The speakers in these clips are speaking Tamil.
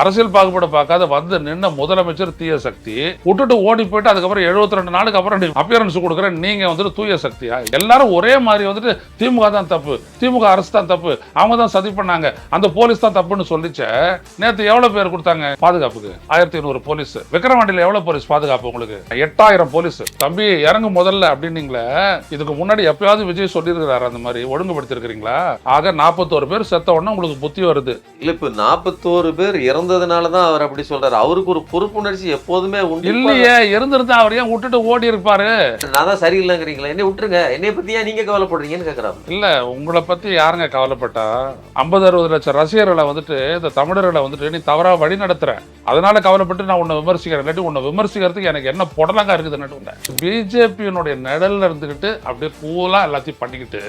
அரசியல் பாகுபாடு பார்க்காத வந்து நின்ன முதலமைச்சர் தீய சக்தி விட்டுட்டு ஓடி போயிட்டு அதுக்கப்புறம் 72 ரெண்டு நாளுக்கு அப்புறம் அப்பியரன்ஸ் கொடுக்குற நீங்க வந்துட்டு தூய சக்தியா? எல்லாரும் ஒரே மாதிரி வந்துட்டு திமுக தான் தப்பு திமுக அரசு தான் தப்பு அவங்க தான் சதி பண்ணாங்க அந்த போலீஸ் தான் தப்புன்னு சொல்லிச்ச நேத்து எவ்வளவு பேர் கொடுத்தாங்க? பாதுகாப்புக்கு. ஆயிரத்தி ஐநூறு போலீஸ். விக்ரவாண்டியில் எவ்வளவு போலீஸ் பாதுகாப்பு உங்களுக்கு? எட்டாயிரம் போலீஸ். தம்பி இறங்கு முதல்ல அப்படின்னீங்களே இதுக்கு முன்னாடி எப்பயாவது விஜய் சொல்லியிருக்கிறாரு அந்த மாதிரி ஒழுங்குபடுத்திருக்கிறீங்களா ஆக நாற்பத்தோரு பேர் செத்த உடனே உங்களுக்கு புத்தி வருது. இல்ல இப்ப நாற்பத்தோரு பேர் இறந்ததுனால தான் அவர் அப்படி சொல்றாரு. அவருக்கு ஒரு பொறுப்புணர்ச்சி எப்போதுமே உண்டு இல்லையே இருந்திருந்தா அவர் ஏன் விட்டுட்டு ஓடி இருப்பாரு நான் தான் சரியில்லைங்கிறீங்களா என்னை விட்டுருங்க. என்னை பத்தி ஏன் நீங்க கவலைப்படுறீங்கன்னு கேக்குறாரு. இல்ல உங்களை பத்தி யாருங்க கவலைப்பட்டா? ஐம்பது அறுபது லட்சம் ரசிகர்களை வந்துட்டு இந்த தமிழர்களை வந்துட்டு நீ தவறா வழி நடத்துற. அதனால கவலைப்பட்டு நான் உன்னை விமர்சிக்கிறேன். இல்லாட்டி உன்னை விமர்சிக்கிறதுக்கு எனக்கு என்ன புடலங்கா இருக்குது பிஜேபியினுடைய நிழல்ல இருந்துகிட்டு அப்படியே கூலா எல்லாத்தையும் பண்ணிக்கிட்டு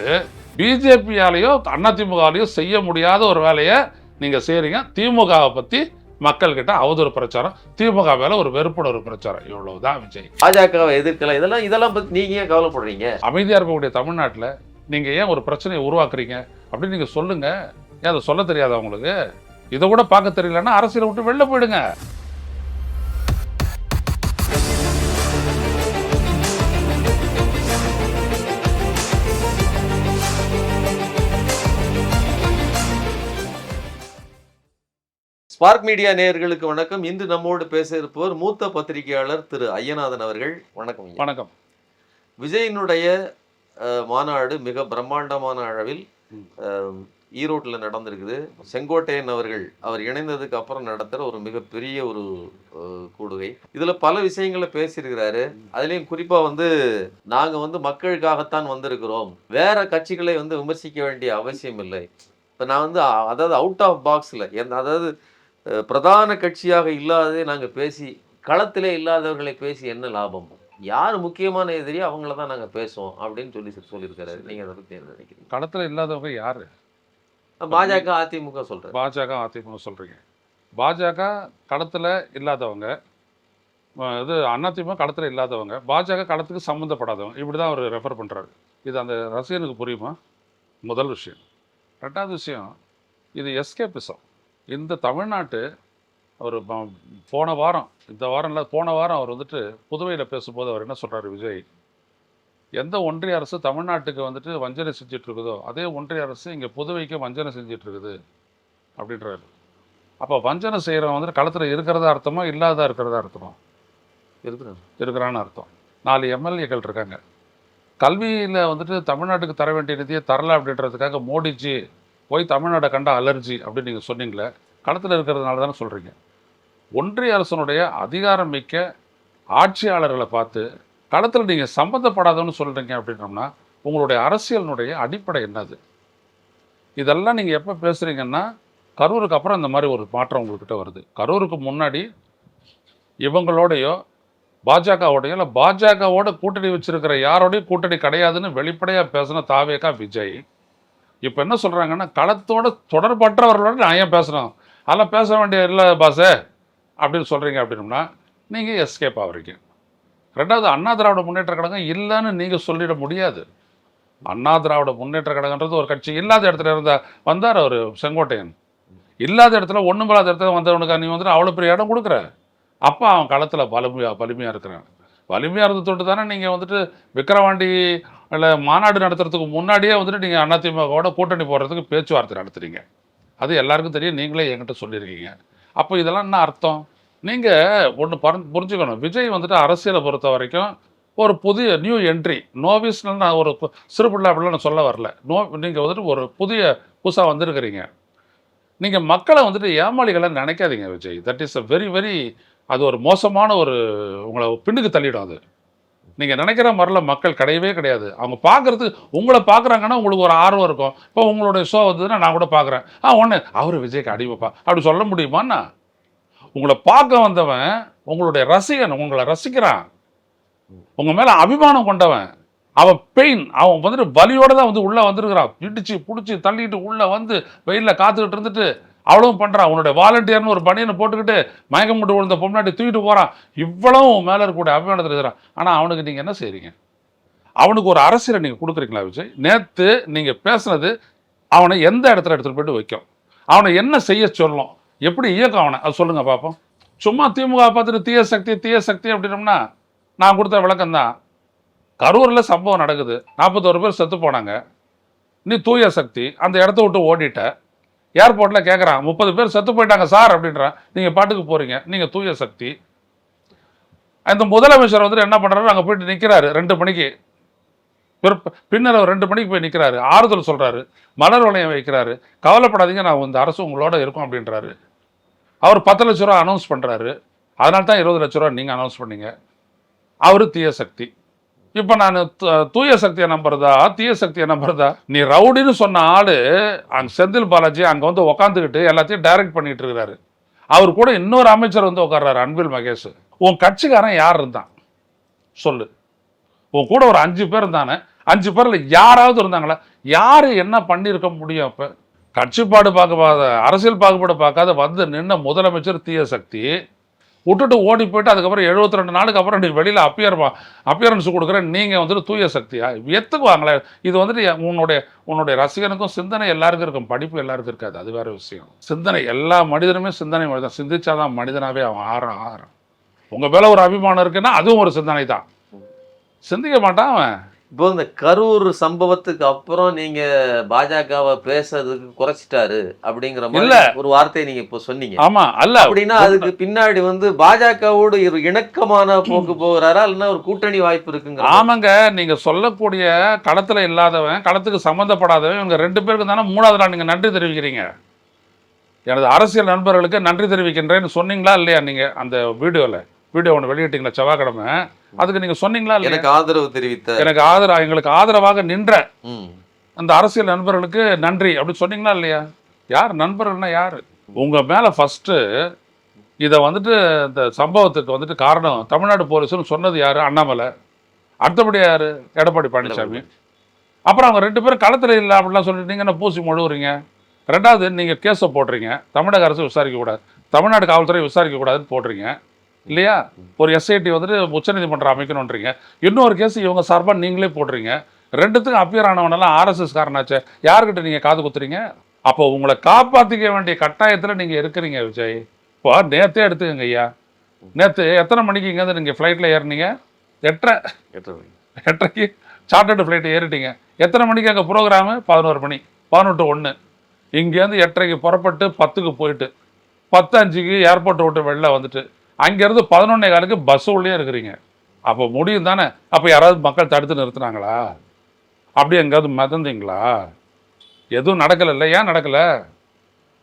பிஜேபியாலேயோ அதிமுகவாலேயோ செய்ய முடியாத ஒரு வேலையை நீங்க செய்றீங்க. திமுகவை பத்தி மக்கள்கிட்ட அவதூறு பிரச்சாரம். திமுக மேல ஒரு வெறுப்புணர்வு பிரச்சாரம். இவ்வளவுதான் விஜய். பாஜகவை எதிர்க்கலாம் இதெல்லாம் இதெல்லாம் பத்தி நீங்க ஏன் கவலைப்படுறீங்க? அமைதியா இருக்கக்கூடிய தமிழ்நாட்டுல நீங்க ஏன் ஒரு பிரச்சனையை உருவாக்குறீங்க? அப்படின்னு நீங்க சொல்லுங்க. ஏன் அதை சொல்ல தெரியாதா உங்களுக்கு? இதை கூட பார்க்க தெரியலன்னா அரசியலை விட்டு வெளில போயிடுங்க. ஸ்பார்க் மீடியா நேயர்களுக்கு வணக்கம். இன்று நம்மோடு பேச இருப்பவர் மூத்த பத்திரிகையாளர் திரு ஐயநாதன் அவர்கள். வணக்கம். வணக்கம். விஜயனுடைய மாநாடு மிக பிரம்மாண்டமான அளவில் ஈரோட்டில் நடந்திருக்குது. செங்கோட்டையன் அவர்கள் அவர் இணைந்ததுக்கு அப்புறம் நடத்துகிற ஒரு மிகப்பெரிய ஒரு கூடுகை. இதில் பல விஷயங்களை பேசியிருக்கிறாரு. அதுலேயும் குறிப்பாக வந்து நாங்கள் வந்து மக்களுக்காகத்தான் வந்திருக்கிறோம். வேற கட்சிகளை வந்து விமர்சிக்க வேண்டிய அவசியம் இல்லை. இப்போ நான் வந்து அதாவது அவுட் ஆஃப் பாக்ஸில் எந்த அதாவது பிரதான கட்சியாக இல்லாததே நாங்கள் பேசி களத்திலே இல்லாதவர்களை பேசி என்ன லாபம்? யார் முக்கியமான எதிரியோ அவங்கள தான் நாங்கள் பேசுவோம் அப்படின்னு சொல்லி சொல்லியிருக்காரு. நீங்கள் அதை பற்றி என்ன நினைக்கிறீங்க? களத்துல இல்லாதவங்க யாரு? பாஜக அதிமுக சொல்கிறேன் பாஜக அதிமுக சொல்றீங்க. பாஜக களத்துல இல்லாதவங்க இது அதிமுக களத்துல இல்லாதவங்க பாஜக களத்துக்கு சம்மந்தப்படாதவங்க இப்படி தான் அவர் ரெஃபர் பண்றாரு. இது அந்த ரசிகனுக்கு புரியுமா? முதல் விஷயம். ரெண்டாவது விஷயம் இது எஸ்கேபிசம் இந்த தமிழ்நாட்டு அவர் போன வாரம் இந்த வாரம் இல்லை போன வாரம் அவர் வந்துட்டு புதுவையில் பேசும்போது அவர் என்ன சொல்றாரு விஜய்? எந்த ஒன்றிய அரசு தமிழ்நாட்டுக்கு வந்துட்டு வஞ்சனை செஞ்சுட்டு இருக்குதோ அதே ஒன்றிய அரசு இங்கே புதுவைக்கு வஞ்சனை செஞ்சுட்டு இருக்குது அப்படின்றாரு. அப்போ வஞ்சனை செய்கிறவன் வந்துட்டு களத்தில் இருக்கிறதா அர்த்தமா இல்லாததா இருக்கிறதா அர்த்தமா? இருக்கிறேன் இருக்கிறான்னு அர்த்தம். நாலு எம்எல்ஏக்கள் இருக்காங்க. கல்வியில் வந்துட்டு தமிழ்நாட்டுக்கு தர வேண்டிய நிதியை தரல அப்படின்றதுக்காக மோடிஜி போய் தமிழ்நாடை கண்ட அலர்ஜி அப்படின்னு நீங்கள் சொன்னீங்களே களத்தில் இருக்கிறதுனால தானே சொல்கிறீங்க ஒன்றிய அரசனுடைய அதிகாரம் மிக்க ஆட்சியாளர்களை பார்த்து களத்தில் நீங்கள் சம்மந்தப்படாதவன்னு சொல்கிறீங்க அப்படின்னோம்னா உங்களுடைய அரசியலினுடைய அடிப்படை என்னது? இதெல்லாம் நீங்கள் எப்போ பேசுகிறீங்கன்னா கரூருக்கு அப்புறம் இந்த மாதிரி ஒரு மாற்றம் உங்கள்கிட்ட வருது. கரூருக்கு முன்னாடி இவங்களோடையோ பாஜகவோடையோ இல்லை பாஜகவோட கூட்டணி வச்சுருக்கிற யாரோடையும் கூட்டணி கிடையாதுன்னு வெளிப்படையாக பேசின தாவேகா விஜய். இப்போ என்ன சொல்கிறாங்கன்னா களத்தோட தொடர்பற்றவர்களோட நான் ஏன் பேசணும் அதெல்லாம் பேச வேண்டிய இல்லை பாஸே அப்படின்னு சொல்கிறீங்க அப்படின்னா நீங்கள் எஸ்கேப் ஆகிறீங்க ரெண்டாவது அண்ணா திராவிட முன்னேற்ற கழகம் இல்லைன்னு நீங்கள் சொல்லிட முடியாது. அண்ணா திராவிட முன்னேற்ற கழகன்றது ஒரு கட்சி இல்லாத இடத்துல இருந்த வந்தார் அவர் செங்கோட்டையன். இல்லாத இடத்துல ஒன்றுமில்லாத இடத்துல வந்தவனுக்கு? நீ வந்துட்டு அவ்வளோ பெரிய இடம் கொடுக்குற. அப்போ அவன் களத்தில் வலிமையாக வலிமையாக இருக்கிறான். வலிமையாக இருந்த தொட்டு தானே நீங்கள் வந்துட்டு விக்கிரவாண்டி இல்லை மாநாடு நடத்துறதுக்கு முன்னாடியே வந்துட்டு நீங்கள் அதிமுகவோட கூட்டணி போடுறதுக்கு பேச்சுவார்த்தை நடத்துறீங்க. அது எல்லாருக்கும் தெரியும். நீங்களே என்கிட்ட சொல்லியிருக்கீங்க. அப்போ இதெல்லாம் என்ன அர்த்தம்? நீங்கள் ஒன்று புரிஞ்சுக்கணும். விஜய் வந்துட்டு அரசியலை பொறுத்த வரைக்கும் ஒரு புதிய நியூ என்ட்ரி நோவிஸ்னு நான் ஒரு கு- சிறு அப்படிலாம் நான் சொல்ல வரல. நோ நீங்கள் வந்துட்டு ஒரு புதிய புதுசாக வந்திருக்கிறீங்க. நீங்கள் மக்களை வந்துட்டு ஏமாளிகளை நினைக்காதீங்க Vijay. That is a very very அது ஒரு மோசமான ஒரு உங்களை பின்னுக்கு தள்ளிடும் அது. நீங்கள் நினைக்கிற மாதிரிலாம் மக்கள் கிடையவே கிடையாது. அவங்க பார்க்குறது உங்களை பார்க்குறாங்கன்னா உங்களுக்கு ஒரு ஆர்வம் இருக்கும். இப்போ உங்களுடைய ஷோ வந்ததுன்னா நான் கூட பார்க்குறேன் ஆ ஒன்று அவர் விஜய்க்கு அடிமைப்பா அப்படி சொல்ல முடியுமாண்ணா உங்களை பார்க்க வந்தவன் உங்களுடைய ரசிகன் உங்களை ரசிக்கிறான். உங்கள் மேலே அபிமானம் கொண்டவன். அவன் பெயின் அவன் வந்துட்டு வலியோடு தான் வந்து உள்ளே வந்திருக்கிறான். இடிச்சு பிடிச்சி தள்ளிட்டு உள்ளே வந்து வெயிலில் காத்துக்கிட்டு இருந்துட்டு அவ்வளவும் பண்ணுறான் உன்னுடைய வாலண்டியர்னு ஒரு பனியனை போட்டுக்கிட்டு மயக்கம் போட்டு விழுந்த பொம்னாட்டி தூக்கிட்டு போகிறான் இவ்வளவும் மேலே இருக்கக்கூடிய அபிமானத்தில் இருக்கிறான். ஆனால் அவனுக்கு நீங்கள் என்ன செய்கிறீங்க அவனுக்கு ஒரு அரசியலை நீங்கள் கொடுக்குறீங்களா விஜய்? நேற்று நீங்கள் பேசுனது அவனை எந்த இடத்துல எடுத்துகிட்டு போயிட்டு வைக்கும்? அவனை என்ன செய்ய சொல்லும் எப்படி இயக்கம் அவனை? அது சொல்லுங்கள் பார்ப்போம் சும்மா திமுக பார்த்துட்டு தீய சக்தி தீய சக்தி அப்படின்னோம்னா நான் கொடுத்த விளக்கம் தான் கரூரில் சம்பவம் நடக்குது. நாற்பத்தோரு பேர் செத்து போனாங்க. நீ தூய சக்தி அந்த இடத்த விட்டு ஓடிட்ட. ஏர்போர்ட்டில் கேட்குறான் முப்பது பேர் செத்து போயிட்டாங்க சார் அப்படின்றான் நீங்கள் பாட்டுக்கு போகிறீங்க நீங்கள் தூய சக்தி. அந்த முதலமைச்சர் வந்துட்டு என்ன பண்ணுறாரு அங்கே போயிட்டு நிற்கிறாரு ரெண்டு மணிக்கு. பின்னர் அவர் ரெண்டு மணிக்கு போய் நிற்கிறாரு ஆறுதல் சொல்கிறாரு மலர் வளையம் வைக்கிறாரு கவலைப்படாதீங்க நான் இந்த அரசு உங்களோட இருக்கும் அப்படின்றாரு. அவர் பத்து லட்ச ரூபா அனௌன்ஸ் பண்ணுறாரு அதனால தான் இருபது லட்ச ரூபா நீங்கள் அனௌன்ஸ் பண்ணீங்க. அவர் தீய சக்தி. இப்போ நான் தூய சக்தியை நம்புறதா? தீய சக்தியை நம்புறதா? நீ ரவுடின்னு சொன்ன ஆளு அங்க செந்தில் பாலாஜி அங்கே வந்து உக்காந்துக்கிட்டு எல்லாத்தையும் டைரக்ட் பண்ணிட்டு இருக்கிறாரு அவர் கூட இன்னொரு அமைச்சர் வந்து உட்கார்றாரு அன்பில் மகேஷ். உன் கட்சிக்காரன் யார் இருந்தான்? சொல்லு. உன் கூட ஒரு அஞ்சு பேர் இருந்தானே அஞ்சு பேர்ல யாராவது இருந்தாங்களா? யாரு என்ன பண்ணியிருக்க முடியும் அப்ப? கட்சிப்பாடு பார்க்காத அரசியல் பாகுபாடு பார்க்காத வந்து நின்ன முதலமைச்சர் தீய சக்தி. விட்டுட்டு ஓடி போயிட்டு அதுக்கப்புறம் 72 ரெண்டு நாளுக்கு அப்புறம் நீ வெளியில் அப்பியர் அப்பியரன்ஸ் கொடுக்குறேன். நீங்கள் வந்துட்டு தூய சக்தியா? எத்துக்குவாங்களே இது வந்துட்டு உன்னுடைய உன்னுடைய ரசிகனுக்கும் சிந்தனை எல்லாருக்கும் இருக்கும். படிப்பு எல்லாருக்கும் இருக்காது. அது வேறு விஷயம். சிந்தனை எல்லா மனிதனுமே சிந்தனை மனிதன். சிந்திச்சாதான் மனிதனாகவே அவன் ஆறான் ஆறான். உங்கள் மேலே ஒரு அபிமானம் இருக்குன்னா அதுவும் ஒரு சிந்தனை தான் சிந்திக்க மாட்டான் அவன். இப்போ இந்த கரூர் சம்பவத்துக்கு அப்புறம் நீங்க பாஜகவை பேசுறதுக்கு குறைச்சிட்டாரு அப்படிங்கிற. மாதிரி ஒரு வார்த்தையை நீங்க இப்போ சொன்னீங்க. ஆமா அல்ல. அப்படின்னா அதுக்கு பின்னாடி வந்து பாஜகவோடு ஒரு இணக்கமான போக்கு போகிறாரா? இல்லைன்னா ஒரு கூட்டணி வாய்ப்பு இருக்குங்க ஆமாங்க நீங்க சொல்லக்கூடிய களத்துல இல்லாதவன் களத்துக்கு சம்மந்தப்படாதவன் இவங்க ரெண்டு பேருக்கு தானே மூணாவது நாள் நீங்க நன்றி தெரிவிக்கிறீங்க. எனது அரசியல் நண்பர்களுக்கு நன்றி தெரிவிக்கின்றேன்னு சொன்னீங்களா இல்லையா நீங்க அந்த வீடியோல? வீடியோ ஒன்று வெளியிட்டீங்களா? செவ்வாய்க்கிழமை. அதுக்கு நீங்க சொன்னீங்களா எனக்கு ஆதரவு தெரிவித்த எனக்கு ஆதரவு எங்களுக்கு ஆதரவாக நின்ற. அந்த அரசியல் நண்பர்களுக்கு நன்றி அப்படி சொன்னீங்களா இல்லையா? யார்? நண்பர்கள்னா யார்? உங்க மேல ஃபர்ஸ்ட் இதை வந்துட்டு இந்த சம்பவத்துக்கு வந்துட்டு காரணம் தமிழ்நாடு போலீஸ்னு சொன்னது யாரு? அண்ணாமலை. அடுத்தபடி யாரு? எடப்பாடி பழனிசாமி. அப்புறம் அவங்க ரெண்டு பேரும் களத்துல இல்லை அப்படிலாம் சொல்லிட்டு நீங்க என்ன பூசி முழுவுறீங்க? ரெண்டாவது நீங்க கேஸை போடுறீங்க. தமிழக அரசு விசாரிக்க கூடாது தமிழ்நாடு காவல்துறை விசாரிக்க கூடாதுன்னு போடுறீங்க. இல்லையா? ஒரு எஸ்ஐடி வந்துட்டு உச்சநீதிமன்றம் அமைக்கணுன்றீங்க இன்னொரு கேஸ் இவங்க சார்பாக நீங்களே போடுறீங்க ரெண்டுத்துக்கும் அப்பியர் ஆனவனெல்லாம் ஆர்எஸ்எஸ் காரனாச்சே. யாருக்கிட்ட நீங்கள் காது குத்துறீங்க? அப்போ உங்களை காப்பாற்றிக்க வேண்டிய கட்டாயத்தில் நீங்கள் இருக்கிறீங்க விஜய். இப்போ நேற்றே எடுத்துக்கங்க ஐயா. நேற்று எத்தனை மணிக்கு இங்கேருந்து நீங்கள் ஃப்ளைட்டில் ஏறுனீங்க? எட்டரை. எட்டரைக்கு சார்ட்டர்டு ஃப்ளைட் ஏறிட்டீங்க. எத்தனை மணிக்கு அங்கே ப்ரோக்ராமு பதினோரு மணி. பதினொட்டு ஒன்று இங்கேருந்து எட்டரைக்கு புறப்பட்டு பத்துக்கு போயிட்டு பத்து அஞ்சுக்கு ஏர்போர்ட்டை விட்டு வெளில வந்துட்டு அங்கேருந்து பதினொன்னே காலுக்கு பஸ் உள்ளே இருக்கிறீங்க. அப்போ முடியும் தானே? அப்போ யாராவது மக்கள் தடுத்து நிறுத்துனாங்களா? அப்படி எங்கேயாவது மிதந்தீங்களா? எதுவும் நடக்கலைல்ல ஏன் நடக்கலை.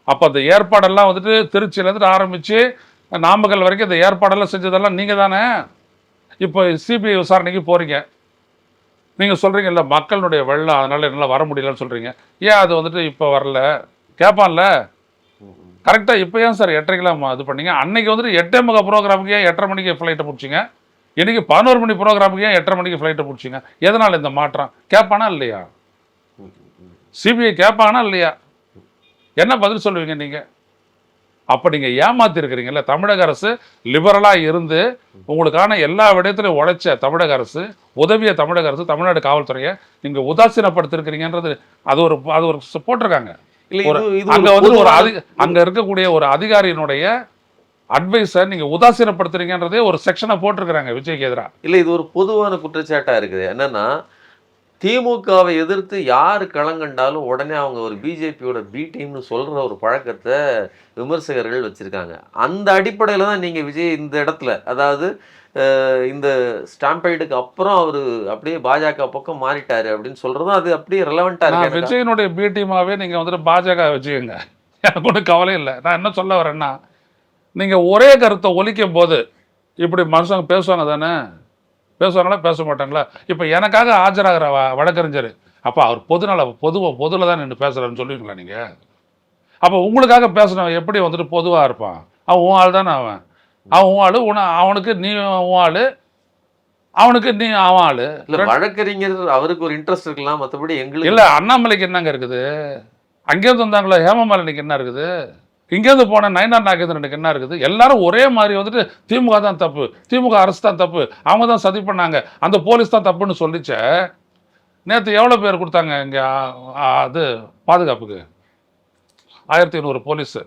அப்போ அந்த ஏற்பாடெல்லாம் வந்துட்டு திருச்சியிலேருந்து ஆரம்பித்து நாமக்கல் வரைக்கும் இந்த ஏற்பாடெல்லாம் செஞ்சதெல்லாம் நீங்கள் தானே? இப்போ சிபிஐ விசாரணைக்கு போகிறீங்க நீங்கள் சொல்கிறீங்க இல்லை மக்களுடைய வெள்ளம் அதனால் என்னால் வர முடியலன்னு சொல்கிறீங்க ஏன் அது வந்துட்டு இப்போ வரல? கேட்பான்ல கரெக்டாக இப்போ ஏன் சார் எட்டரைக்கெல்லாம் இது பண்ணீங்க? அன்னைக்கு வந்துட்டு எட்டே முக ப்ரோக்ராமுக்கு ஏன் எட்டரை மணிக்கு ஃப்ளைட்டை பிடிச்சிங்க? இன்னைக்கு பதினோரு மணி ப்ரோக்ராமுக்கு ஏன் எட்டரை மணிக்கு ஃப்ளைட்டை பிடிச்சிங்க? எதனால் இந்த மாற்றம்? கேட்பானா இல்லையா? சிபிஐ கேட்பானா இல்லையா? என்ன பதில் சொல்லுவீங்க நீங்கள் அப்போ நீங்கள் ஏமாத்திருக்கிறீங்கல்ல. தமிழக அரசு லிபரலாக இருந்து உங்களுக்கான எல்லா விடயத்திலையும் உழைச்ச தமிழக அரசு உதவிய தமிழக அரசு தமிழ்நாடு காவல்துறையை நீங்கள் உதாசீனப்படுத்திருக்கிறீங்கன்றது அது ஒரு அது ஒரு போட்டிருக்காங்க அங்க வந்து ஒரு அங்க இருக்கக்கூடிய ஒரு அதிகாரியினுடைய அட்வைஸை நீங்க உதாசீனப்படுத்துறீங்கன்றதே ஒரு செக்ஷனை போட்டிருக்கிறாங்க விஜய்க்கு எதிராக இல்ல இது ஒரு பொதுவான குற்றச்சாட்டா இருக்குது. என்னன்னா திமுகவை எதிர்த்து யார் களங்கண்டாலும் உடனே அவங்க ஒரு பிஜேபியோட பி டீம்னு சொல்ற ஒரு பழக்கத்தை விமர்சகர்கள் வச்சிருக்காங்க. அந்த அடிப்படையில தான் நீங்க விஜய் இந்த இடத்துல அதாவது இந்த ஸ்டாம்பைடுக்கு அப்புறம் அவரு அப்படியே பாஜக பக்கம் மாறிட்டாரு அப்படின்னு சொல்றதும் அது அப்படியே ரெலவெண்டா இருக்கு. விஜயனுடைய பி டீமாவே நீங்க வந்துட்டு பாஜக வச்சுக்கோங்க. எனக்கு ஒன்றும் கவலை இல்லை. நான் என்ன சொல்ல வரேன்னா நீங்க ஒரே கருத்தை ஒலிக்கும் போது இப்படி மனுஷங்க பேசுவாங்க தானே? பேசுவாங்களா? பேச மாட்டாங்களா? இப்போ எனக்காக ஆஜராகிற வழக்கறிஞர் அப்போ அவர் பொதுநல பொதுவாக பொதுவில் தான் நின்று பேசுகிறேன்னு சொல்லுவீங்களா நீங்கள் அப்போ உங்களுக்காக பேசுனவன் எப்படி வந்துட்டு பொதுவாக இருப்பான்? அவன் உன் ஆள் தானே அவன்? அவன் உன் ஆள் உன அவனுக்கு நீ உன் ஆள் அவனுக்கு நீ அவன் ஆள். இல்ல வழக்கறிஞர் அவருக்கு ஒரு இன்ட்ரெஸ்ட் இருக்கலாம் மத்தபடி எங்களுக்கு இல்ல அண்ணாமலைக்கு என்னங்க இருக்குது? அங்கேருந்து வந்தாங்களோ ஹேமமாலினிக்கு என்ன இருக்குது? இங்கேருந்து போன நயனார் நாகேந்திரனுக்கு என்ன இருக்குது? எல்லாரும் ஒரே மாதிரி வந்துட்டு திமுக தான் தப்பு திமுக அரசு தான் தப்பு அவங்க தான் சதி பண்ணாங்க அந்த போலீஸ் தான் தப்புன்னு சொல்லிச்ச நேற்று எவ்வளோ பேர் கொடுத்தாங்க இங்கே அது பாதுகாப்புக்கு? ஆயிரத்தி ஐநூறு போலீஸு.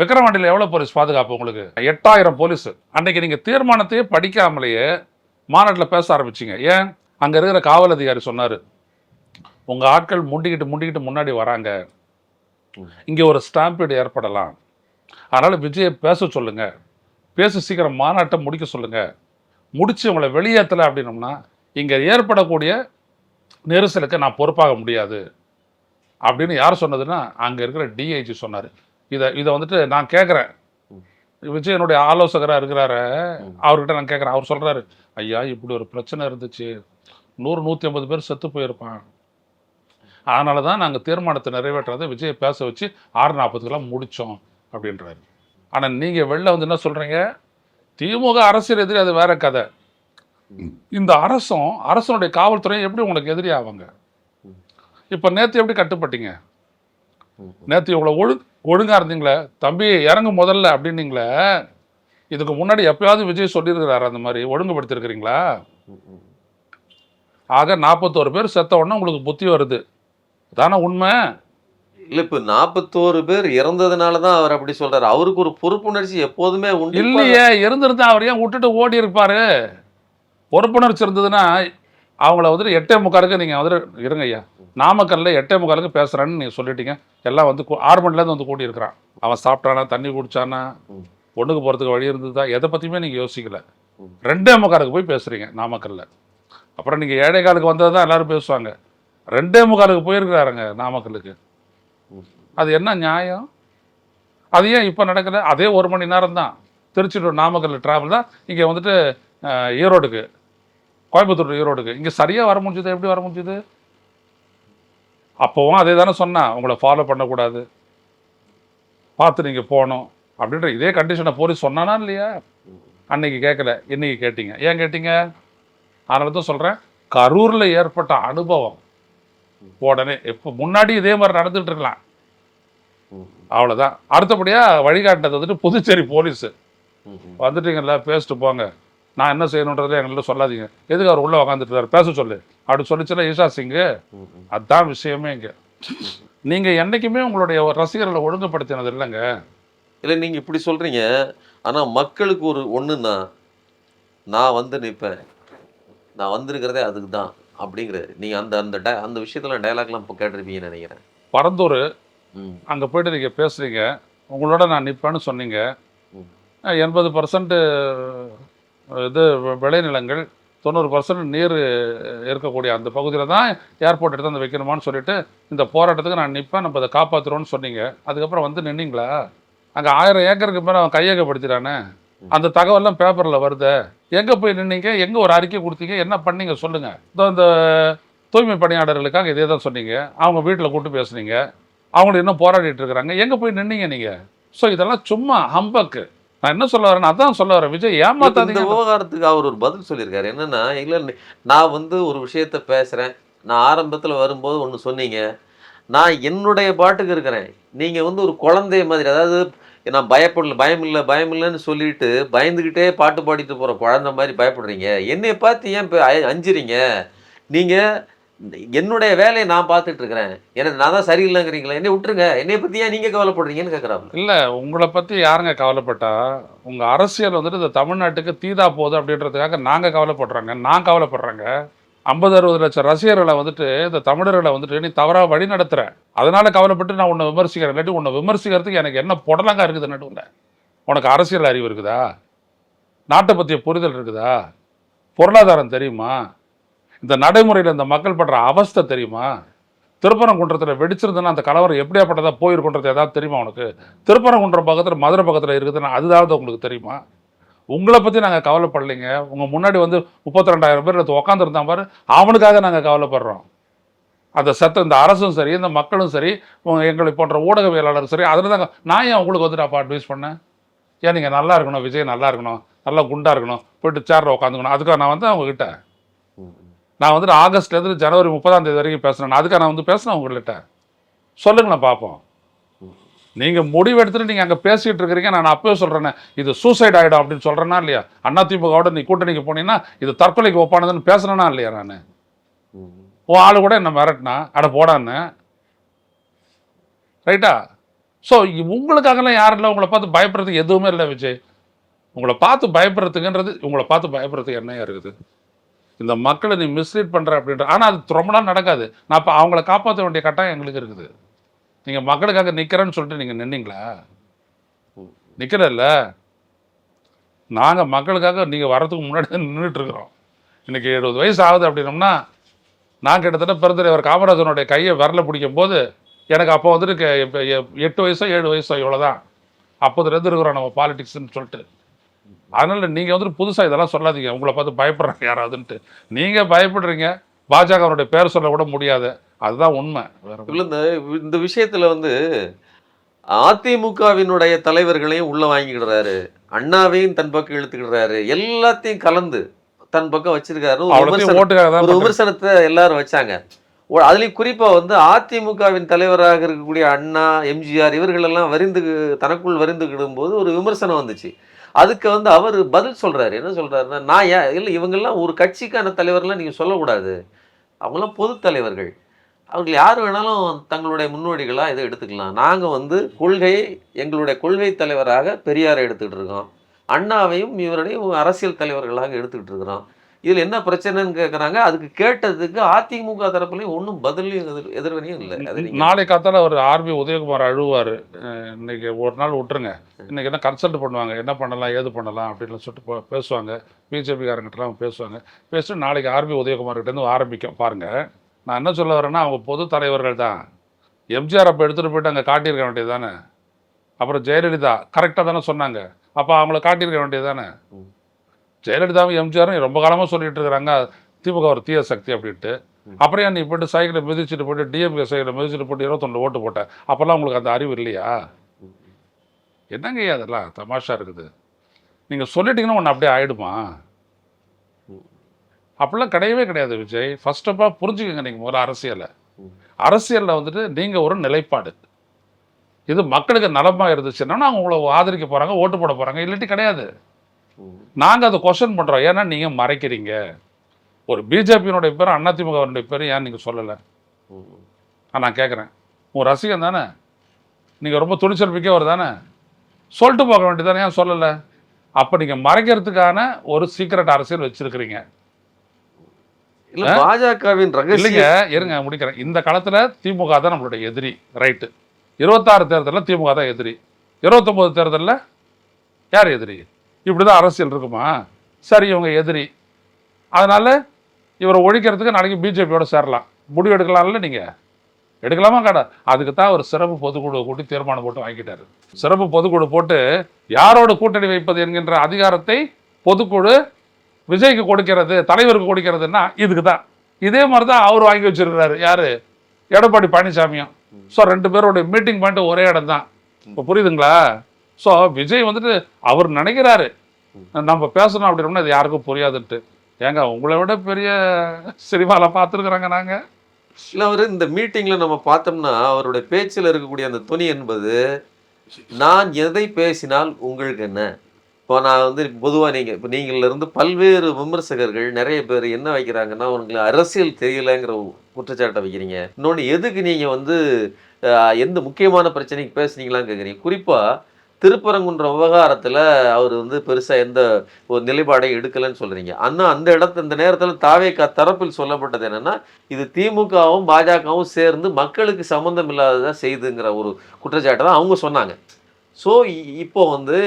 விக்ரவாண்டியில் எவ்வளோ போலீஸ் பாதுகாப்பு உங்களுக்கு? எட்டாயிரம் போலீஸ். அன்றைக்கி நீங்கள் தீர்மானத்தையே படிக்காமலேயே மாநாட்டில் பேச ஆரம்பிச்சிங்க. ஏன்? அங்கே இருக்கிற காவல் அதிகாரி சொன்னார் உங்கள் ஆட்கள் முண்டிக்கிட்டு முண்டிக்கிட்டு முன்னாடி வராங்க. இங்கே ஒரு ஸ்டாம்பீடு ஏற்படலாம். அதனால் விஜயை பேச சொல்லுங்கள் பேசி சீக்கிரம் மாநாட்டை முடிக்க சொல்லுங்கள் முடித்து உங்களை வெளியேற்றலை அப்படின்னோம்னா இங்கே ஏற்படக்கூடிய நெரிசலுக்கு நான் பொறுப்பாக முடியாது. அப்படின்னு யார் சொன்னதுன்னா அங்கே இருக்கிற டிஐஜி சொன்னார். இதை இதை வந்துட்டு நான் கேட்குறேன் விஜயனுடைய ஆலோசகராக இருக்கிறாரு. அவர்கிட்ட நான் கேட்குறேன் அவர் சொல்கிறாரு ஐயா இப்படி ஒரு பிரச்சனை இருந்துச்சு. நூறு நூற்றி ஐம்பது பேர் செத்து போயிருப்பான். அதனால தான் நாங்கள் தீர்மானத்தை நிறைவேற்றுறதை விஜயை பேச வச்சு ஆறு நாற்பதுக்கெல்லாம் முடித்தோம் அப்படின்றாரு. ஆனால் நீங்கள் வெளில வந்து என்ன சொல்கிறீங்க திமுக அரசியல் எதிரி அது வேற கதை. இந்த அரசும் அரசனுடைய காவல்துறையும் எப்படி உங்களுக்கு எதிரி ஆவாங்க இப்போ நேற்று எப்படி கட்டுப்பட்டீங்க? நேற்று இவ்வளோ ஒழு ஒழுங்காக இருந்தீங்களே தம்பி இறங்கு முதல்ல அப்படின்னீங்களே இதுக்கு முன்னாடி எப்பயாவது விஜய் சொல்லியிருக்கிறாரு அந்த மாதிரி ஒழுங்குபடுத்திருக்கிறீங்களா. ஆக நாற்பத்தோரு பேர் செத்த உடனே உங்களுக்கு புத்தி வருது. தானே உண்மை? இல்ல இப்ப நாற்பத்தோரு பேர் இறந்ததுனால தான் அவர் அப்படி சொல்றாரு. அவருக்கு ஒரு பொறுப்புணர்ச்சி எப்போதுமே உண்டு இல்லையே இருந்திருந்தா அவர் ஏன் விட்டுட்டு ஓடி இருப்பாரு? பொறுப்புணர்ச்சி இருந்ததுன்னா அவங்கள வந்துட்டு எட்டே முக்காலுக்கு நீங்கள் வந்துட்டு இருங்க ஐயா. நாமக்கல்ல எட்டே முக்காலுக்கு பேசுகிறேன்னு நீங்கள் சொல்லிட்டீங்க. எல்லாம் வந்து ஆறு மணிலேருந்து வந்து கூடி இருக்கிறான் அவன் சாப்பிட்டானா தண்ணி குடிச்சானா ம். ஒண்ணுக்கு போகிறதுக்கு வழி இருந்ததா எதை பற்றியுமே நீங்கள் யோசிக்கல. ரெண்டே முக்காலுக்கு போய் பேசுகிறீங்க நாமக்கல்ல. அப்புறம் நீங்கள் ஏழை காலுக்கு வந்தது தான் எல்லாரும் பேசுவாங்க. ரெண்டே முக்காலுக்கு போயிருக்கிறாருங்க நாமக்கலுக்கு. அது என்ன நியாயம்? அது ஏன் இப்போ நடக்கல அதே ஒரு மணி நேரம் தான். திருச்சி டு நாமக்கல் டிராவல் தான். இங்கே வந்துட்டு ஈரோடுக்கு கோயம்புத்தூர் ஈரோடுக்கு. இங்கே சரியாக வர முடிஞ்சது? எப்படி வர முடிஞ்சது? அப்போவும் அதே தானே சொன்னேன் உங்களை ஃபாலோ பண்ணக்கூடாது. பார்த்து நீங்கள் போகணும். அப்படின்ற இதே கண்டிஷனை போலீஸ் சொன்னானா இல்லையா? அன்னைக்கு கேட்கல இன்னைக்கு கேட்டீங்க? ஏன் கேட்டீங்க? அதனால தான் சொல்கிறேன் கரூரில் ஏற்பட்ட அனுபவம். உடனே இப்போ முன்னாடி இதே மாதிரி நடந்துகிட்டு இருக்கலாம். அவ்வளோதான் அடுத்தபடியாக வழிகாட்டினது வந்துட்டு புதுச்சேரி போலீஸு. ம், வந்துட்டீங்கல்ல பேசிட்டு போங்க. நான் என்ன செய்யணுன்றதை எங்கள்கிட்ட சொல்லாதீங்க. எதுக்கு அவர் உள்ளே உக்காந்துட்டு பேச சொல்லு. அப்படி சொல்லிச்சுல ஈஷா சிங்கு. அதான் விஷயமே இங்கே. நீங்கள் என்றைக்குமே உங்களுடைய ரசிகர்களை ஒழுங்குபடுத்தினது இல்லைங்க. இல்ல நீங்க இப்படி சொல்றீங்க. ஆனா மக்களுக்கு ஒரு ஒண்ணுன்னா நான் வந்து நிற்பேன் நான் வந்திருக்கிறதே அதுக்கு தான் அப்படிங்கிறது நீங்க அந்த அந்த di- அந்த விஷயத்துல டைலாக்லாம் இப்போ கேட்டிருப்பீங்கன்னு நினைக்கிறேன். பரந்தூர் அங்கே போயிட்டு நீங்கள் பேசுகிறீங்க உங்களோட நான் நிற்பேன்னு சொன்னீங்க. எண்பது பர்சன்ட் இது விளைநிலங்கள் தொண்ணூறு பர்சன்ட் நீர் இருக்கக்கூடிய அந்த பகுதியில் தான் ஏர்போர்ட் எடுத்து வந்து வைக்கணுமான்னு சொல்லிட்டு இந்த போராட்டத்துக்கு நான் நிற்பேன் நம்ம அதை காப்பாற்றுறோன்னு சொன்னீங்க. அதுக்கப்புறம் வந்து நின்னீங்களா? அங்கே ஆயிரம் ஏக்கருக்கு மேலே அவன் கையகப்படுத்திட்டானே. அந்த தகவல்லாம் பேப்பரில் வருது. எங்கே போய் நின்னீங்க? எங்கே ஒரு அறிக்கை கொடுத்தீங்க? என்ன பண்ணீங்க சொல்லுங்கள் இதோ இந்த தூய்மை பணியாளர்களுக்காக இதே தான் சொன்னீங்க. அவங்க வீட்டில் கூட்டு பேசுனீங்க. அவங்க இன்னும் போராடிட்டு இருக்கிறாங்க. எங்கே போய் நின்னீங்க நீங்கள் ஸோ இதெல்லாம் சும்மா ஹம்பக்கு நான் என்ன சொல்ல வரேன்? அதான் சொல்ல வரேன். விஜய் ஏமாத்தாதீங்க. விவகாரத்துக்கு அவர் ஒரு பதில் சொல்லியிருக்காரு. என்னன்னா இல்ல நான் வந்து ஒரு விஷயத்த பேசுறேன். நான் ஆரம்பத்தில் வரும்போது ஒன்று சொன்னீங்க. நான் என்னுடைய பாட்டுக்கு இருக்கிறேன். நீங்கள் வந்து ஒரு குழந்தை மாதிரி அதாவது நான் பயப்படல பயம் இல்லை பயம் இல்லைன்னு சொல்லிட்டு பயந்துக்கிட்டே பாட்டு பாடிட்டு போகிற குழந்தை மாதிரி பயப்படுறீங்க. என்னை பார்த்து ஏன் இப்ப அஞ்சுறீங்க? நீங்கள் என்னுடைய வேலையை நான் பார்த்துட்டு இருக்கிறேன். எனக்கு நான் தான் சரியில்லைங்கிறீங்களா? என்னை விட்டுருங்க. என்னை பத்தி ஏன் கவலைப்படுறீங்கன்னு கேட்குறாங்க இல்லை உங்களை பற்றி யாருங்க கவலைப்பட்டா? உங்கள் அரசியல் வந்துட்டு இந்த தமிழ்நாட்டுக்கு தீதா போகுது அப்படின்றதுக்காக நாங்கள் கவலைப்படுறாங்க. நான் கவலைப்படுறாங்க. ஐம்பது அறுபது லட்சம் ரசிகர்களை வந்துட்டு இந்த தமிழர்களை வந்துட்டு நீ தவறாக வழி நடத்துற. அதனால கவலைப்பட்டு நான் உன்னை விமர்சிக்கிறேன். இல்லாட்டி உன்னை விமர்சிக்கிறதுக்கு எனக்கு என்ன புடலங்கா இருக்குது நடுவில்? உனக்கு அரசியல் அறிவு இருக்குதா? நாட்டை பற்றிய புரிதல் இருக்குதா? பொருளாதாரம் தெரியுமா? இந்த நடைமுறையில் இந்த மக்கள் படுற அவஸ்தை தெரியுமா? திருப்பரங்குன்றத்தில் வெடிச்சிருந்ததுன்னா அந்த கலவரம் எப்படியாப்பட்டதாக போயிருக்குன்றது ஏதாவது தெரியுமா உனக்கு? திருப்பரங்குன்றம் பக்கத்தில் மதுரை பக்கத்தில் இருக்குதுன்னா அதுதாவது உங்களுக்கு தெரியுமா? உங்களை பற்றி நாங்கள் கவலைப்படலைங்க. உங்கள் முன்னாடி வந்து முப்பத்தி ரெண்டாயிரம் பேர் எடுத்து உக்காந்துருந்தான் பாரு. அவனுக்காக நாங்கள் கவலைப்படுறோம். அந்த சத்தம் இந்த அரசும் சரி இந்த மக்களும் சரி எங்களை போன்ற ஊடகவியலாளரும் சரி அதில் தாங்க நான் ஏன் உங்களுக்கு வந்து அப்பா அட்வைஸ் பண்ணேன்? ஏன் நீங்கள் நல்லா இருக்கணும் விஜய் நல்லா இருக்கணும் நல்லா குண்டாக இருக்கணும் போயிட்டு சேரில் உட்காந்துக்கணும் அதுக்காக நான் வந்து அவங்கக்கிட்ட நான் வந்துட்டு ஆகஸ்ட்லேருந்து ஜனவரி முப்பதாம் தேதி வரைக்கும் பேசுனேன் அதுக்காக நான் வந்து பேசினேன் உங்கள்கிட்ட. சொல்லுங்களேன் பார்ப்போம் நீங்கள் முடிவு எடுத்துட்டு நீங்கள் அங்கே பேசிகிட்டு இருக்கிறீங்க நான் அப்பவே சொல்கிறேனே இது சூசைட் ஆகிடும் அப்படின்னு சொல்கிறேன்னா இல்லையா? அண்ணா திமுகவோட நீ கூட்டணிக்கு போனீங்கன்னா இது தற்கொலைக்கு ஒப்பானதுன்னு பேசுனேனா இல்லையா நான்? உன் ஆள் கூட என்ன மிரட்டினா? அட போடான்னு ரைட்டா? ஸோ உங்களுக்காகலாம் யாரும் இல்லை. உங்களை பார்த்து பயப்படுறதுக்கு எதுவுமே இல்லை விஜய். உங்களை பார்த்து பயப்படுறதுக்குன்றது உங்களை பார்த்து பயப்படுறதுக்கு என்னையா இருக்குது? இந்த மக்களை நீ மிஸ்லீட் பண்ணுற அப்படின்ற ஆனால் அது ரொம்ப நாள் நடக்காது. நான் இப்போ அவங்கள காப்பாற்ற வேண்டிய கட்டாயம் எங்களுக்கு இருக்குது. நீங்கள் மக்களுக்காக நிற்கிறேன்னு சொல்லிட்டு நீங்கள் நின்னீங்களா? நிற்கிறல்ல நாங்கள் மக்களுக்காக நீங்கள் வரதுக்கு முன்னாடி தான் நின்றுட்டு இருக்கிறோம் எழுபது வயசு ஆகுது அப்படின்னோம்னா நான் கிட்டத்தட்ட பெருந்தலைவர் காமராஜனுடைய கையை விரல பிடிக்கும் போது எனக்கு அப்போ வந்துட்டு எ- எட்டு வயசோ ஏழு வயசோ இவ்வளோ தான் அப்போதுலேருந்து இருக்கிறோம் நம்ம பாலிடிக்ஸ்னு சொல்லிட்டு. அதனால் நீங்கள் வந்துட்டு புதுசாக இதெல்லாம் சொல்லாதீங்க. உங்களை பார்த்து பயப்படுறாங்க யாராவதுன்ட்டு. நீங்கள் பயப்படுறீங்க. பாஜகவனுடைய பேர் சொல்ல கூட முடியாது. அதுதான் உண்மை. இல்ல இந்த இந்த விஷயத்துல வந்து அதிமுகவினுடைய தலைவர்களையும் உள்ள வாங்கிக்கிடுறாரு. அண்ணாவையும் தன் பக்கம் இழுத்துக்கிடுறாரு. எல்லாத்தையும் கலந்து தன் பக்கம் வச்சிருக்காரு. ஒரு. விமர்சனத்தை எல்லாரும் வச்சாங்க. அதுலயும் குறிப்பா வந்து அதிமுகவின் தலைவராக இருக்கக்கூடிய அண்ணா எம்ஜிஆர் இவர்கள் எல்லாம் வரிந்து தனக்குள் வரிந்துக்கிடும் போது ஒரு விமர்சனம் வந்துச்சு. அதுக்கு வந்து அவர் பதில் சொல்கிறாரு என்ன சொல்கிறாருன்னா நான் ஏன் இல்லை இவங்கெல்லாம் ஒரு கட்சிக்கான தலைவர்லாம் நீங்கள் சொல்லக்கூடாது. அவங்களாம் பொது தலைவர்கள். அவங்க யார் வேணாலும் தங்களுடைய முன்னோடிகளாக இதை எடுத்துக்கலாம். நாங்கள் வந்து கொள்கையை எங்களுடைய கொள்கை தலைவராக பெரியாரை எடுத்துக்கிட்டு இருக்கோம். அண்ணாவையும் இவருடைய அரசியல் தலைவர்களாக எடுத்துக்கிட்டு இருக்கிறோம். இதில் என்ன பிரச்சனைன்னு கேட்குறாங்க அதுக்கு கேட்டதுக்கு அதிமுக தரப்புலையும் ஒன்றும் பதிலையும் எதிர் எதிர்வினையும் இல்லை. நாளை காத்தால ஒரு ஆர்பி உதயகுமார் அழுவார். இன்னைக்கு ஒரு நாள் விட்டுருங்க. இன்னைக்கு என்ன கன்சல்ட் பண்ணுவாங்க என்ன பண்ணலாம் ஏது பண்ணலாம் அப்படின்னு சொல்லிட்டு பேசுவாங்க. பிஜேபிக்காரங்கிட்டலாம் பேசுவாங்க. பேசிட்டு நாளைக்கு ஆர்பி உதயகுமார் கிட்டேருந்து ஆரம்பிக்கும். பாருங்க நான் என்ன சொல்ல வரேன்னா அவங்க பொது தலைவர்கள் தான். எம்ஜிஆர் அப்போ எடுத்துகிட்டு போயிட்டு அங்கே காட்டியிருக்க வேண்டியது தானே? அப்புறம் ஜெயலலிதா கரெக்டாக தானே சொன்னாங்க. அப்போ அவங்கள காட்டியிருக்க வேண்டியது தானே. ஜெயலலிதாவும் எம்ஜிஆரும் ரொம்ப காலமாக சொல்லிட்டு இருக்கிறாங்க. திமுக ஒரு தீய சக்தி அப்படின்ட்டு. அப்புறம் ஏன் நீ போயிட்டு சைக்கிளை மிதிச்சுட்டு போயிட்டு டிஎம்கே சைக்கிளை மிதிச்சுட்டு போட்டு இருபத்தொன்று ஓட்டு போட்ட? அப்போல்லாம் உங்களுக்கு அந்த அறிவு இல்லையா? என்னங்க அதெல்லாம் தமாஷா இருக்குது? நீங்கள் சொல்லிட்டீங்கன்னா ஒன்று அப்படியே ஆயிடுமா? அப்படிலாம் கிடையவே கிடையாது விஜய். ஃபர்ஸ்ட் ஆஃப் ஆல் புரிஞ்சுக்கங்க நீங்கள் முதல்ல அரசியலை. அரசியலில் வந்துட்டு நீங்கள் ஒரு நிலைப்பாடு. இது மக்களுக்கு நலமாக இருந்துச்சுன்னா அவங்க உங்களை ஆதரிக்க போகிறாங்க ஓட்டு போட போகிறாங்க இல்லாட்டி கிடையாது. நாங்கள் அதை கொஸ்டின் பண்ணுறோம் ஏன்னா நீங்கள் மறைக்கிறீங்க. ஒரு பிஜேபியினுடைய பேரும் அதிமுகவினுடைய பேரும் ஏன் நீங்கள் சொல்லலை. ஆ, நான் கேட்குறேன் உன் ரசிகன் தானே? நீங்கள் ரொம்ப துணிச்சல் மிக்கவர் தானே? சொல்லிட்டு போக வேண்டியதானே ஏன் சொல்லலை? அப்போ நீங்கள் மறைக்கிறதுக்கான ஒரு சீக்ரெட் அரசியல் வச்சிருக்கிறீங்க. இல்ல பாஜகவின் இல்லைங்க இருங்க முடிக்கிறேன். இந்த காலத்தில் திமுக தான் நம்மளுடைய எதிரி. ரைட்டு இருபத்தாறு தேர்தலில் திமுக தான் எதிரி. இருபத்தொம்போது தேர்தலில் யார் எதிரி? இப்படி தான் அரசியல் இருக்குமா? சரி இவங்க எதிரி. அதனால் இவரை ஒழிக்கிறதுக்கு நாளைக்கு பிஜேபியோட சேரலாம். முடிவு எடுக்கலாம்ல நீங்கள் எடுக்கலாமா கடை? அதுக்கு தான் ஒரு சிறப்பு பொதுக்குழு கூட்டி தீர்மானம் போட்டு வாங்கிட்டாரு. சிறப்பு பொதுக்குழு போட்டு யாரோட கூட்டணி வைப்பது என்கின்ற அதிகாரத்தை பொதுக்குழு விஜய்க்கு கொடுக்கிறது தலைவருக்கு கொடுக்கிறதுன்னா இதுக்கு தான். இதே மாதிரி தான் அவர் வாங்கி வச்சிருக்கிறாரு. யார்? எடப்பாடி பழனிசாமியும். ஸோ ரெண்டு பேரோட மீட்டிங் பாயிண்ட் ஒரே இடம் தான் இப்போ புரியுதுங்களா? ஸோ விஜய் வந்துட்டு அவர் நினைக்கிறாரு. நம்ம பேசணும் அப்படின்னா அது யாருக்கும் புரியாதுன்ட்டு. ஏங்க உங்களை விட பெரிய சினிமாவில் பார்த்துருக்குறாங்க நாங்கள் இல்லை அவர் இந்த மீட்டிங்கில் நம்ம பார்த்தோம்னா அவருடைய பேச்சில் இருக்கக்கூடிய அந்த துணி என்பது நான் எதை பேசினால் உங்களுக்கு என்ன? இப்போ நான் வந்து பொதுவாக நீங்கள் இப்போ நீங்களிருந்து பல்வேறு விமர்சகர்கள் நிறைய பேர் என்ன வைக்கிறாங்கன்னா உங்களுக்கு அரசியல் தெரியலைங்கிற குற்றச்சாட்டை வைக்கிறீங்க. இன்னொன்று எதுக்கு நீங்கள் வந்து எந்த முக்கியமான பிரச்சனைக்கு பேசுனீங்களான்னு கேட்குறீங்க குறிப்பாக திருப்பரங்குன்ற விவகாரத்தில் அவர் வந்து பெருசாக எந்த ஒரு நிலைப்பாடையும் எடுக்கலைன்னு சொல்கிறீங்க ஆனால் அந்த இடத்து இந்த நேரத்தில் தாவே தரப்பில் சொல்லப்பட்டது என்னென்னா இது திமுகவும் பாஜகவும் சேர்ந்து மக்களுக்கு சம்மந்தம் இல்லாததா செய்துங்கிற ஒரு குற்றச்சாட்டை தான் அவங்க சொன்னாங்க. ஸோ இப்போ வந்து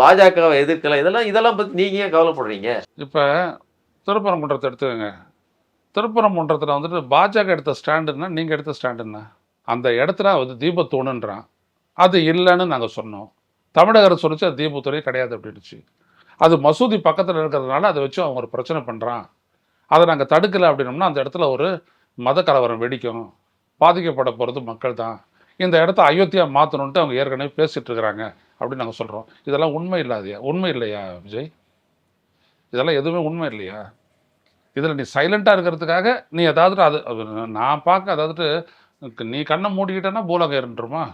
பாஜகவை எதிர்க்கலாம் இதெல்லாம் இதெல்லாம் பற்றி நீங்கள் ஏன் கவலைப்படுறீங்க? இப்போ திருப்பரங்குன்றத்தை எடுத்துக்கோங்க. திருப்பரங்குன்றத்தில் வந்துட்டு பாஜக எடுத்த ஸ்டாண்டுன்னா நீங்கள் எடுத்த ஸ்டாண்டுன்னா அந்த இடத்துல வந்து தீபத்தூணுன்றான். அது இல்லைன்னு நாங்கள் சொன்னோம். தமிழக அரசு சொல்லிச்சு அது தீபத்துறை கிடையாது அப்படின்னுச்சு. அது மசூதி பக்கத்தில் இருக்கிறதுனால அதை வச்சு அவங்க ஒரு பிரச்சனை பண்ணுறான் அதை நாங்கள் தடுக்கலை அப்படின்னோம்னா அந்த இடத்துல ஒரு மத கலவரம் வெடிக்கும். பாதிக்கப்பட போகிறது மக்கள் தான். இந்த இடத்த அயோத்தியா மாற்றணுன்ட்டு அவங்க ஏற்கனவே பேசிகிட்டு இருக்கிறாங்க அப்படின்னு நாங்கள் சொல்கிறோம் இதெல்லாம் உண்மை இல்லாதையா? உண்மை இல்லையா விஜய்? இதெல்லாம் எதுவுமே உண்மை இல்லையா? இதில் நீ சைலண்ட்டாக இருக்கிறதுக்காக நீ ஏதாவது அது அது நான் பார்க்க அதாவது நீ கண்ணை மூடிக்கிட்டேன்னா பூலகம் இருந்துருமா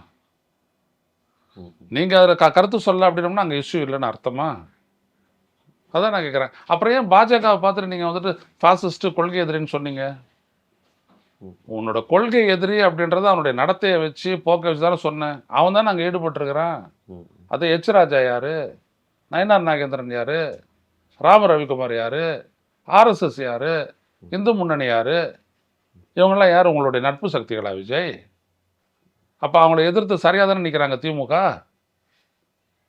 நீங்கள் அதில் க கருத்து சொல்ல அப்படின்னோம்னா அங்கே இஷ்யூ இல்லைன்னு அர்த்தமா? அதான் நான் கேட்குறேன் அப்புறம் ஏன் பாஜகவை பார்த்துட்டு நீங்கள் வந்துட்டு ஃபாசிஸ்ட்டு கொள்கை எதிரின்னு சொன்னீங்க? உன்னோட கொள்கை எதிரி அப்படின்றத அவனுடைய நடத்தையை வச்சு போக்க வச்சு தானே சொன்னேன். அவன் தான் அங்கே ஈடுபட்டிருக்கிறான். அது எச் ராஜா யார்? நயனார் நாகேந்திரன் யார்? ராம ரவிக்குமார் யார்? ஆர்எஸ்எஸ் யார்? இந்து முன்னணி யார்? இவங்கெல்லாம் யார்? உங்களுடைய நட்பு சக்திகளா விஜய்? அப்போ அவங்கள எதிர்த்து சரியாக தானே நிற்கிறாங்க திமுக?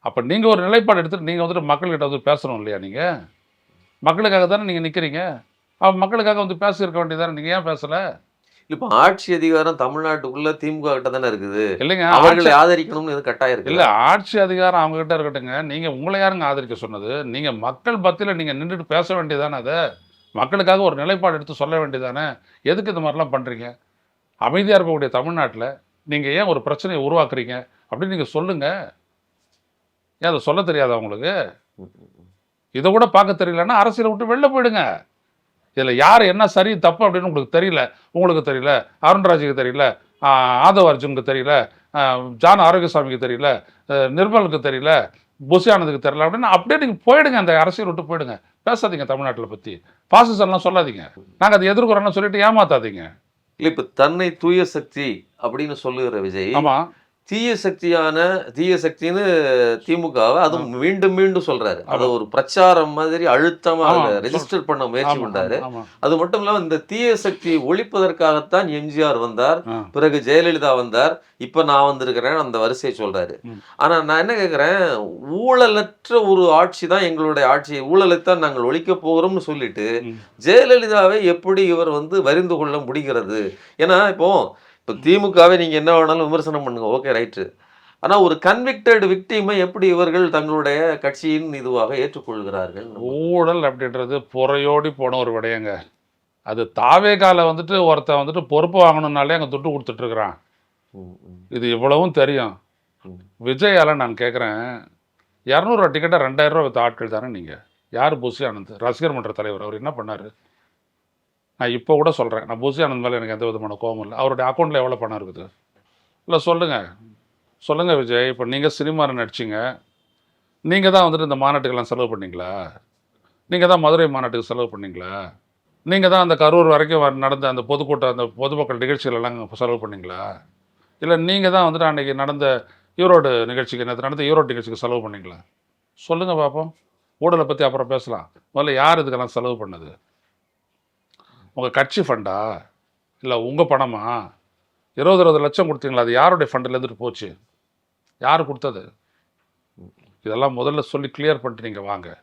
அப்போ நீங்கள் ஒரு நிலைப்பாடு எடுத்துட்டு நீங்கள் வந்துட்டு மக்கள்கிட்ட வந்து பேசணும் இல்லையா நீங்கள் மக்களுக்காக தானே நீங்கள் நிற்கிறீங்க அவன் மக்களுக்காக வந்து பேசியிருக்க வேண்டியதானே நீங்கள் ஏன் பேசலை? இப்ப ஆட்சி அதிகாரம் தமிழ்நாட்டுக்குள்ள திமுக கிட்ட தானே இருக்குது. இல்லைங்க அவர்களை ஆதரிக்கணும்னு இது கட்டாயம் இருக்கு? இல்ல ஆட்சி அதிகாரம் அவங்க கிட்ட இருக்கட்டுங்க. நீங்க உங்களை யாருங்க ஆதரிக்க சொன்னது? நீங்க மக்கள் பத்தியில நீங்க நின்றுட்டு பேச வேண்டியதானே அதை? மக்களுக்காக ஒரு நிலைப்பாடு எடுத்து சொல்ல வேண்டியதானே எதுக்கு இந்த மாதிரிலாம் பண்றீங்க? அமைதியா இருக்கக்கூடிய தமிழ்நாட்டுல நீங்கள் ஏன் ஒரு பிரச்சனையை உருவாக்குறீங்க? அப்படின்னு நீங்கள் சொல்லுங்கள் ஏன் அதை சொல்ல தெரியாதா உங்களுக்கு? இதை கூட பார்க்க தெரியலன்னா அரசியலை விட்டு வெளில போயிடுங்க. இதில் யார் என்ன சரி தப்பு அப்படின்னு உங்களுக்கு தெரியல. உங்களுக்கு தெரியல. அருண்ராஜுக்கு தெரியல. ஆதவ அர்ஜுனுக்கு தெரியல. ஜான் ஆரோக்கியசாமிக்கு தெரியல. நிர்மலுக்கு தெரியல. புசியானதுக்கு தெரியல அப்படின்னு அப்படியே நீங்கள் போயிடுங்க. அந்த அரசியல் விட்டு போயிடுங்க. பேசாதீங்க தமிழ்நாட்டில் பற்றி பாசிசம்லாம் சொல்லாதீங்க. நாங்கள் அதை எதிர்க்கிறோன்னு சொல்லிட்டு ஏமாத்தாதீங்க. இல்லை இப்போ தன்னை தூய சக்தி அப்படின்னு சொல்லுகிற விஜய் ஆமாம் தீய சக்தியான தீய சக்தின்னு திமுகவை அது மீண்டும் மீண்டும் சொல்றாரு. அதை ஒரு பிரச்சாரம் மாதிரி அழுத்தமா ரெஜிஸ்டர் பண்ண முயற்சி பண்றாரு. அது மட்டும் இல்லாம இந்த தீய சக்தியை ஒழிப்பதற்காகத்தான் எம்ஜிஆர் வந்தார். பிறகு ஜெயலலிதா வந்தார். இப்ப நான் வந்திருக்கிறேன் அந்த வரிசையை சொல்றாரு. ஆனா நான் என்ன கேக்குறேன்? ஊழலற்ற ஒரு ஆட்சி தான் எங்களுடைய ஆட்சி. ஊழலைத்தான் நாங்கள் ஒழிக்க போகிறோம்னு சொல்லிட்டு. ஜெயலலிதாவை எப்படி இவர் வந்து வரிந்து கொள்ள முடிகிறது? ஏன்னா இப்போ இப்போ திமுகவை நீங்க என்ன வேணாலும் விமர்சனம் பண்ணுங்க. ஓகே ரைட்டு ஆனா ஒரு கன்விக்டட் விக்டிமை எப்படி இவர்கள் தங்களுடைய கட்சியின் இதுவாக ஏற்றுக்கொள்கிறார்கள்? ஊழல் அப்படின்றது புறையோடி போன ஒரு விடயங்க. அது தாவே கால வந்துட்டு ஒருத்தன் வந்துட்டு பொறுப்பு வாங்கணும்னாலே அங்கே துட்டு ம், இது இவ்வளவும் தெரியும். விஜயால நான் கேட்குறேன் இரநூறுவா டிக்கெட்டை ரெண்டாயிரம் ரூபா வித்த ஆட்கள் தானே நீங்கள் யார் புசி ஆனந்த்? ரசிகர் மன்ற தலைவர் அவர் என்ன பண்ணார்? நான் இப்போ கூட சொல்கிறேன் நான் பூசி ஆனந்த் மேலே எனக்கு எந்த விதமான கோபம் இல்லை. அவருடைய அக்கௌண்ட்டில் எவ்வளோ பணம் இருக்குது? இல்லை சொல்லுங்கள் சொல்லுங்கள் விஜய். இப்போ நீங்கள் சினிமாவில் நடிச்சிங்க. நீங்கள் தான் வந்துட்டு இந்த மாநாட்டுக்கெல்லாம் செலவு பண்ணீங்களா? நீங்கள் தான் மதுரை மாநாட்டுக்கு செலவு பண்ணிங்களா? நீங்கள் தான் அந்த கரூர் வரைக்கும் நடந்த அந்த பொதுக்கூட்டம் அந்த பொதுமக்கள் நிகழ்ச்சிகள் எல்லாம் செலவு பண்ணீங்களா? இல்லை நீங்கள் தான் வந்துட்டு அன்றைக்கி நடந்த ஈரோடு நிகழ்ச்சிக்கு நேற்று நடந்த ஈரோடு நிகழ்ச்சிக்கு செலவு பண்ணீங்களா? சொல்லுங்கள் பார்ப்போம் ஊழலை பற்றி அப்புறம் பேசலாம். முதல்ல யார் இதுக்கெல்லாம் செலவு பண்ணது? உங்கள் கட்சி ஃபண்டா இல்லை உங்கள் பணமா? இருபது இருபது லட்சம் கொடுத்தீங்களா? அது யாருடைய ஃபண்டில் இருந்துட்டு போச்சு? யார் கொடுத்தது? இதெல்லாம் முதல்ல சொல்லி கிளியர் பண்ணிட்டு நீங்கள் வாங்க.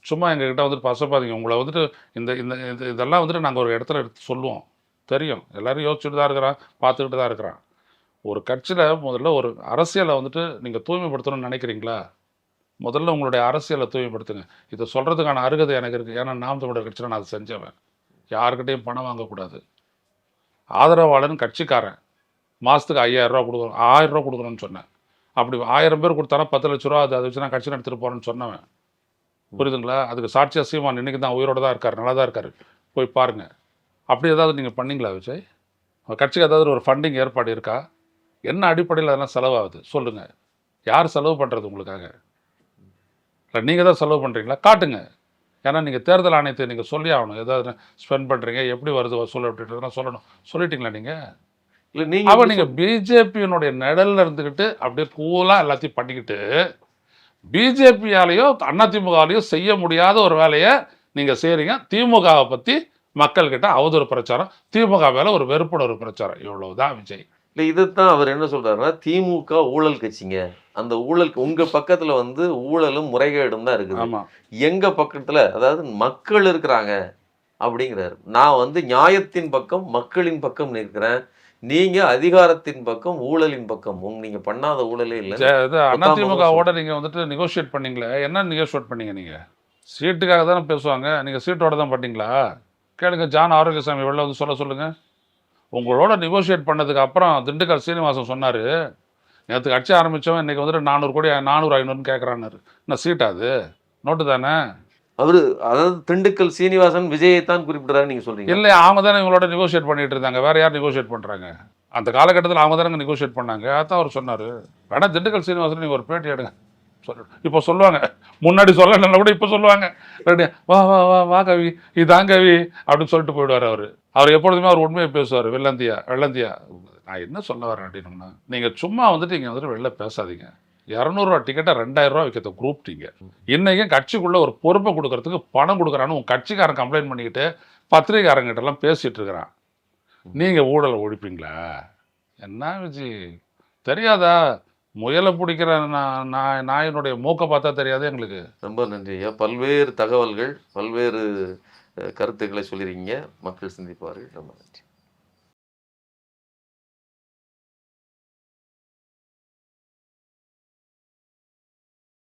சும்மா எங்ககிட்ட வந்துட்டு பசப்பாதீங்க. உங்களை வந்துட்டு இந்த இந்த இந்த- இதெல்லாம் வந்துட்டு நாங்கள் ஒரு இடத்துல எடுத்து சொல்லுவோம். தெரியும். எல்லோரும் யோசிச்சுட்டு தான் இருக்கிறான் பார்த்துக்கிட்டு தான் இருக்கிறான். ஒரு கட்சியில் முதல்ல ஒரு அரசியலை வந்துட்டு நீங்கள் தூய்மைப்படுத்தணும்னு நினைக்கிறீங்களா? முதல்ல உங்களுடைய அரசியலை தூய்மைப்படுத்துங்க. இதை சொல்கிறதுக்கான அருகதை எனக்கு இருக்குது ஏன்னா நாம் தமிழர் கட்சியில் நான் அதை செஞ்சவன். யாருக்கிட்டையும் பணம் வாங்கக்கூடாது. ஆதரவாளன் கட்சிக்காரன். மாதத்துக்கு ஐயாயிரரூவா கொடுக்கணும். ஆயிரம் ரூபா கொடுக்கணும்னு சொன்னேன். அப்படி ஆயிரம் பேர் கொடுத்தானா பத்து லட்ச ரூபா அது அதை வச்சு நான் கட்சி நடத்திட்டு போகிறேன்னு சொன்னவன். புரியுதுங்களா? அதுக்கு சாட்சியா சீமான் இன்றைக்கி தான் உயிரோடு தான் இருக்கார் நல்லா தான் இருக்கார். போய் பாருங்கள் அப்படி ஏதாவது நீங்கள் பண்ணீங்களா விஜய்? கட்சிக்கு ஏதாவது ஒரு ஃபண்டிங் ஏற்பாடு இருக்கா? என்ன அடிப்படையில் அதெல்லாம் செலவாகுது? சொல்லுங்கள் யார் செலவு பண்ணுறது உங்களுக்காக? இல்லை நீங்கள் தான் செலவு பண்ணுறீங்களா காட்டுங்க. ஏன்னா நீங்கள் தேர்தல் ஆணையத்தை நீங்கள் சொல்லி ஆகணும். ஏதாவது ஸ்பெண்ட் பண்ணுறீங்க எப்படி வருது வசூல் அப்படின்றதெல்லாம் சொல்லணும். சொல்லிட்டீங்களா நீங்கள் இல்ல நீங்க அப்போ நீங்கள் பிஜேபியினுடைய நிழல்ல இருந்துக்கிட்டு அப்படியே கூலாக எல்லாத்தையும் பண்ணிக்கிட்டு பிஜேபியாலேயோ அதிமுகவாலேயோ செய்ய முடியாத ஒரு வேலையை நீங்கள் செய்கிறீங்க திமுகவை பற்றி மக்கள்கிட்ட அவதூறு பிரச்சாரம். திமுக மேலே ஒரு வெறுப்புணர்வு பிரச்சாரம். இவ்வளவுதான் விஜய். இல்ல இதைத்தான் அவர் என்ன சொல்றாருன்னா திமுக ஊழல் கட்சிங்க. அந்த ஊழல் உங்க பக்கத்துல வந்து ஊழலும் முறைகேடும் தான் இருக்குது. ஆமாம் எங்க பக்கத்துல அதாவது மக்கள் இருக்கிறாங்க அப்படிங்கிறாரு. நான் வந்து நியாயத்தின் பக்கம் மக்களின் பக்கம் நிற்கிறேன். நீங்க அதிகாரத்தின் பக்கம் ஊழலின் பக்கம். உங்க நீங்க பண்ணாத ஊழலே இல்லை அதிமுகவோட நீங்கள் வந்துட்டு நெகோஷியேட் பண்ணீங்களே? என்ன நெகோஷியேட் பண்ணீங்க நீங்கள் சீட்டுக்காக தானே பேசுவாங்க. நீங்கள் சீட்டோட தான் பண்ணீங்களா? கேளுங்க ஜான் ஆரோக்கியசாமி வெளில வந்து சொல்ல சொல்லுங்கள் உங்களோட நெகோஷியேட் பண்ணதுக்கு அப்புறம் திண்டுக்கல் சீனிவாசன் சொன்னார் நேற்று கட்சி ஆரம்பித்தவன் இன்னைக்கு வந்துட்டு நானூறு கோடி நானூறு ஐநூறுன்னு கேட்குறான்னாரு என்ன சீட்டா அது? நோட்டு தானே? அவரு அதாவது திண்டுக்கல் சீனிவாசன் விஜயை தான் குறிப்பிடுறாரு நீங்க சொல்றீங்க. இல்லை அவங்க தானே இவங்களோட நெகோஷியேட் பண்ணிட்டு இருந்தாங்க. வேற யார் நெகோஷியேட் பண்ணுறாங்க அந்த காலகட்டத்தில் அவங்க தானே நெகோஷியேட் பண்ணாங்க. அதான் அவர் சொன்னார். வேணா திண்டுக்கல் சீனிவாசன் நீங்கள் ஒரு பேட்டி எடுங்க. சொல்லு இப்போ சொல்லுவாங்க. முன்னாடி சொல்லலைன்னா கூட இப்போ சொல்லுவாங்க. வா வா வா வா கவி. இதான் கவி. அப்படின்னு சொல்லிட்டு போயிடுவார் அவர். அவர் எப்பொழுதுமே அவர் உண்மையை பேசுவார் வெள்ளந்தியா வெள்ளந்தியா. நான் என்ன சொல்ல வரேன் அப்படின்னோம்னா நீங்கள் சும்மா வந்துட்டு இங்கே வந்துட்டு வெளில பேசாதீங்க. இரநூறுவா டிக்கெட்டை ரெண்டாயிரரூவா விற்கிறத வைக்கிறத குரூப் நீங்கள் இன்றைக்கும் கட்சிக்குள்ளே ஒரு பொறுப்பை கொடுக்கறதுக்கு பணம் கொடுக்குறான்னு உன் கட்சிக்காரன் கம்ப்ளைண்ட் பண்ணிக்கிட்டு பத்திரிகைக்காரங்கிட்ட பேசிகிட்டு இருக்கிறான். நீங்கள் ஊழலை ஒழிப்பீங்களா? என்ன விஜி? தெரியாதா? முயலை பிடிக்கிற நான் நாயினுடைய மூக்கை பார்த்தா தெரியாது எங்களுக்கு. ரொம்ப நன்றி ஐயா. பல்வேறு தகவல்கள் பல்வேறு கருத்துக்களை சொல்லியிருக்கீங்க மக்கள் சிந்திப்பார்கள். ரொம்ப நன்றி.